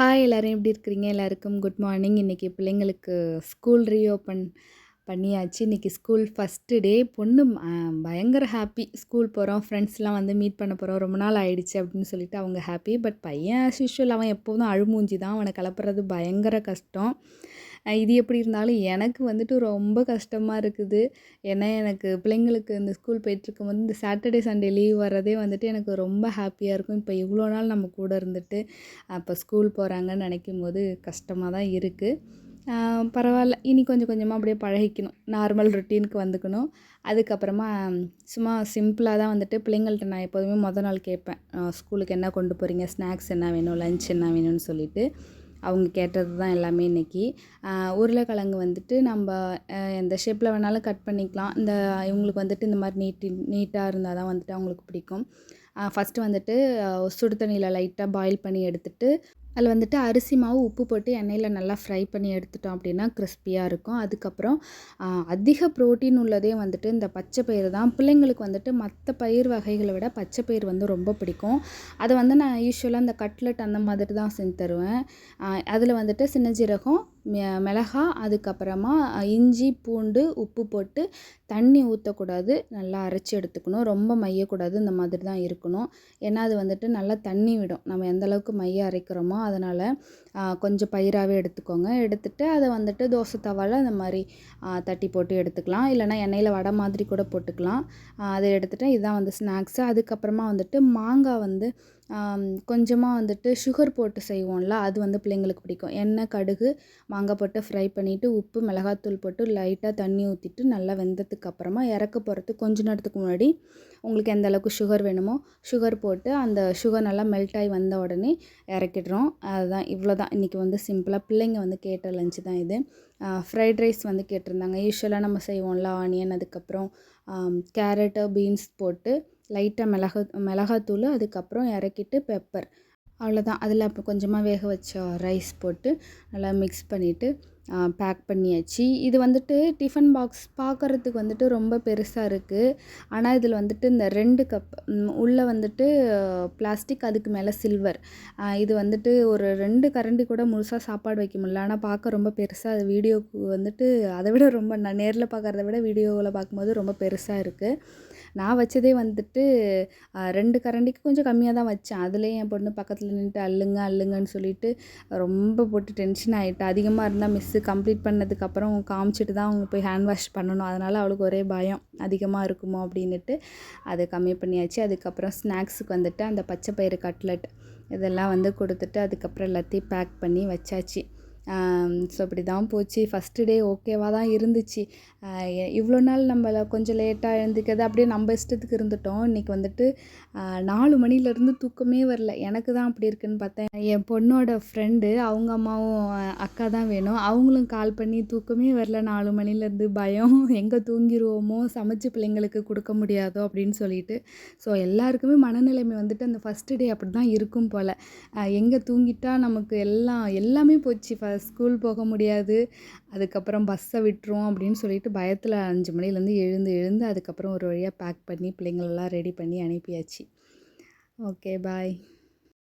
Hi எல்லோரும் எப்படி இருக்கிறீங்க? எல்லாருக்கும் குட் மார்னிங் இன்றைக்கி பிள்ளைங்களுக்கு ஸ்கூல் ரீஓப்பன் பண்ணியாச்சு. இன்றைக்கி ஸ்கூல் ஃபஸ்ட்டு டே பொண்ணு பயங்கர ஹாப்பி ஸ்கூல் போகிறோம் ஃப்ரெண்ட்ஸ்லாம் வந்து மீட் பண்ண போகிறோம் ரொம்ப நாள் ஆயிடுச்சு அப்படின்னு சொல்லிட்டு அவங்க ஹாப்பி பட் பையன் ஆஸ் யூஷுவல் அவன் எப்போதும் அழுமூஞ்சி தான். அவனை கிளப்புறது பயங்கர கஷ்டம். இது எப்படி இருந்தாலும் எனக்கு வந்துட்டு ரொம்ப கஷ்டமாக இருக்குது. ஏன்னா எனக்கு பிள்ளைங்களுக்கு இந்த ஸ்கூல் போயிட்டுருக்கும் போது இந்த சாட்டர்டே சண்டே லீவ் வர்றதே வந்துட்டு எனக்கு ரொம்ப ஹாப்பியாக இருக்கும். இப்போ இவ்வளோ நாள் நம்ம கூட இருந்துட்டு அப்போ ஸ்கூல் போகிறாங்கன்னு நினைக்கும் போது கஷ்டமாக தான் இருக்குது பரவாயில்ல. இனி கொஞ்சம் கொஞ்சமாக அப்படியே பழகிக்கணும். நார்மல் ரொட்டீனுக்கு வந்துக்கணும். அதுக்கப்புறமா சும்மா சிம்பிளாக தான் வந்துட்டு பிள்ளைங்கள்ட்ட நான் எப்போதுமே மொதல் நாள் கேட்பேன். ஸ்கூலுக்கு என்ன கொண்டு போகிறீங்க ஸ்நாக்ஸ் என்ன வேணும்? லஞ்ச் என்ன வேணும்னு சொல்லிவிட்டு அவங்க கேட்டது தான் எல்லாமே இன்றைக்கி உருளைக்கிழங்கு வந்துட்டு நம்ம எந்த ஷேப்பில் வேணாலும் கட் பண்ணிக்கலாம். இந்த இவங்களுக்கு வந்துட்டு இந்த மாதிரி நீட்டி நீட்டாக இருந்தால் தான் வந்துட்டு அவங்களுக்கு பிடிக்கும். ஃபஸ்ட்டு வந்துட்டு சுடு தண்ணியில் லைட்டாக பாயில் பண்ணி எடுத்துகிட்டு அதில் வந்துட்டு அரிசி மாவு உப்பு போட்டு எண்ணெயில் நல்லா ஃப்ரை பண்ணி எடுத்துட்டோம் அப்படின்னா கிறிஸ்பியாக இருக்கும். அதுக்கப்புறம் அதிக ப்ரோட்டீன் உள்ளதே வந்துட்டு இந்த பச்சை பயிறு தான். பிள்ளைங்களுக்கு வந்துட்டு மற்ற பயிர் வகைகளை விட பச்சை பயிர் வந்து ரொம்ப பிடிக்கும். அதை வந்து நான் யூஸ்வலாக இந்த கட்லெட் அந்த மாதிரி தான் செஞ்சு தருவேன். அதில் வந்துட்டு சின்ன ஜீரகம் மிளகா அதுக்கப்புறமா இஞ்சி பூண்டு உப்பு போட்டு தண்ணி ஊற்றக்கூடாது நல்லா அரைச்சி எடுத்துக்கணும். ரொம்ப மையக்கூடாது. இந்த மாதிரி தான் இருக்கணும். ஏன்னா அது வந்துட்டு நல்லா தண்ணி விடும். நம்ம எந்த அளவுக்கு மைய அரைக்கிறோமோ அதனால் கொஞ்சம் பயிராகவே எடுத்துக்கோங்க. எடுத்துகிட்டு அதை வந்துட்டு தோசை தவாவில் அந்த மாதிரி தட்டி போட்டு எடுத்துக்கலாம். இல்லைனா எண்ணெயில் வடை மாதிரி கூட போட்டுக்கலாம். அதை எடுத்துகிட்டு இதுதான் வந்து ஸ்நாக்ஸு. அதுக்கப்புறமா வந்துட்டு மாங்காய் வந்து கொஞ்சமாக வந்துட்டு சுகர் போட்டு செய்வோம்ல அது வந்து பிள்ளைங்களுக்கு பிடிக்கும். எண்ணெய் கடுகு மாங்காய் போட்டு ஃப்ரை பண்ணிவிட்டு உப்பு மிளகாத்தூள் போட்டு லைட்டாக தண்ணி ஊற்றிட்டு நல்லா வெந்ததுக்கு அப்புறமா இறக்க போகிறது கொஞ்ச நேரத்துக்கு முன்னாடி. உங்களுக்கு எந்த அளவுக்கு சுகர் வேணுமோ சுகர் போட்டு அந்த சுகர் நல்லா மெல்ட் ஆகி வந்த உடனே இறக்கிடுறோம். அதுதான் இவ்வளோ தான் இன்றைக்கி வந்து சிம்பிளாக பிள்ளைங்க வந்து கேட்ட லஞ்சு தான் இது. ஃப்ரைட் ரைஸ் வந்து கேட்டிருந்தாங்க. யூஸ்வலாக நம்ம செய்வோம்ல ஆனியன் அதுக்கப்புறம் கேரட்டு பீன்ஸ் போட்டு லைட்டாக மிளகா மிளகாத்தூள் அதுக்கப்புறம் இறக்கிட்டு பெப்பர் அவ்வளோதான் அதில் அப்போ கொஞ்சமாக வேக வச்ச ரைஸ் போட்டு நல்லா மிக்ஸ் பண்ணிவிட்டு பேக் பண்ணியாச்சு. இது வந்துட்டு டிஃபன் பாக்ஸ் பார்க்குறதுக்கு வந்துட்டு ரொம்ப பெருசாக இருக்குது ஆனால் இதில் வந்துட்டு இந்த ரெண்டு கப் உள்ளே வந்துட்டு பிளாஸ்டிக் அதுக்கு மேலே சில்வர் இது வந்துட்டு ஒரு ரெண்டு கரண்டி கூட முழுசாக சாப்பாடு வைக்க முடியல. ஆனால் பார்க்க ரொம்ப பெருசாக அது வீடியோக்கு வந்துட்டு அதை விட ரொம்ப நான் நேரில் பார்க்குறத விட வீடியோவில் பார்க்கும்போது ரொம்ப பெருசாக இருக்குது நான் வச்சதே வந்துட்டு ரெண்டு கரண்டிக்கு கொஞ்சம் கம்மியாக தான் வச்சேன். அதுலேயும் என் பொண்ணு பக்கத்தில் நின்றுட்டு அள்ளுங்க அல்லுங்கன்னு சொல்லிட்டு ரொம்ப போட்டு டென்ஷன் ஆகிட்டு அதிகமாக இருந்தால் மிஸ்ஸு கம்ப்ளீட் பண்ணதுக்கப்புறம் காமிச்சிட்டு தான் அவங்க போய் ஹேண்ட் வாஷ் பண்ணணும். அதனால் அவளுக்கு ஒரே பயம். அதிகமாக இருக்குமோ அப்படின்னுட்டு அதை கம்மி பண்ணியாச்சு. அதுக்கப்புறம் ஸ்நாக்ஸுக்கு வந்துட்டு அந்த பச்சை பயிறு கட்லெட் இதெல்லாம் வந்து கொடுத்துட்டு அதுக்கப்புறம் எல்லாத்தையும் பேக் பண்ணி வச்சாச்சு. ஸோ இப்படி தான் போச்சு. ஃபஸ்ட்டு டே ஓகேவாக தான் இருந்துச்சு. இவ்வளோ நாள் நம்மளை கொஞ்சம் லேட்டாக எழுந்துக்கிறது அப்படியே நம்ம இஷ்டத்துக்கு இருந்துட்டோம். இன்றைக்கி வந்துட்டு நாலு மணிலேருந்து தூக்கமே வரல. எனக்கு தான் அப்படி இருக்குன்னு பார்த்தேன். என் பொண்ணோட ஃப்ரெண்டு அவங்க அம்மாவும் அக்கா தான் வேணும். அவங்களும் கால் பண்ணி தூக்கமே வரல. நாலு மணிலேருந்து பயம். எங்கே தூங்கிடுவோமோ சமைச்சு பிள்ளைங்களுக்கு கொடுக்க முடியாதோ? அப்படின்னு சொல்லிட்டு. ஸோ எல்லாருக்குமே மனநிலைமை வந்துட்டு அந்த ஃபஸ்ட்டு டே அப்படி தான் இருக்கும் போல். எங்கே தூங்கிட்டா நமக்கு எல்லாம் எல்லாமே போச்சு. ஃபஸ்ட் ஸ்கூல் போக முடியாது. அதுக்கப்புறம் பஸ்ஸை விட்டுரும் அப்படின்னு சொல்லிட்டு பயத்தில் அஞ்சு மணிலேருந்து எழுந்து எழுந்து அதுக்கப்புறம் ஒரு வழியாக பேக் பண்ணி பிள்ளைங்களெல்லாம் ரெடி பண்ணி அனுப்பியாச்சு. Okay bye